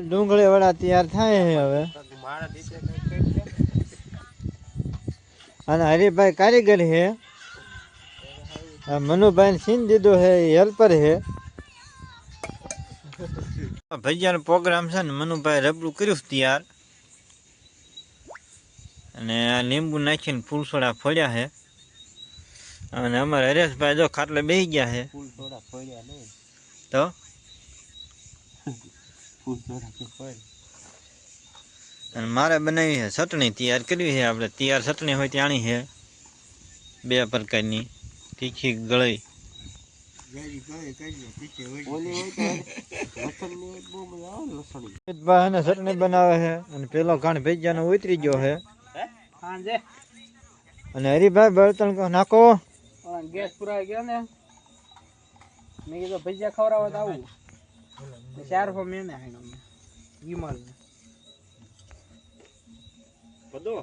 ડુંગળી વડા તૈયાર થાય છે હવે. અને હરિભાઈ કારીગર છે. મનુભાઈ સીન દીધો છે એ હેલ્પર છે. ભજીયાનો પ્રોગ્રામ છે ને મનુભાઈ રબડું કર્યું તૈયાર. અને આ લીંબુ નાખીને ફૂલસોડા ફોડ્યા છે. અને અમારા હરેશભાઈ જો ખાટલે બેસી ગયા છે. તો? અને મારે બનાવી છે ચટણી તૈયાર કરવી છે આપણે. તૈયાર ચટણી હોય ત્યાંની છે. બે પ્રકારની. તીખી ગળી. ચટણી બનાવે છે અને પેલો ઘાણ ભેજાનો ઉતરી ગયો છે. અને હરીભાઈ બળતણ નાખો. ગેસ પુરાઈ ગયો ને. મેં કીધું ભજીયા ખવડાવવા આવું. ચાર ફો મેં ને વિમલ બધો?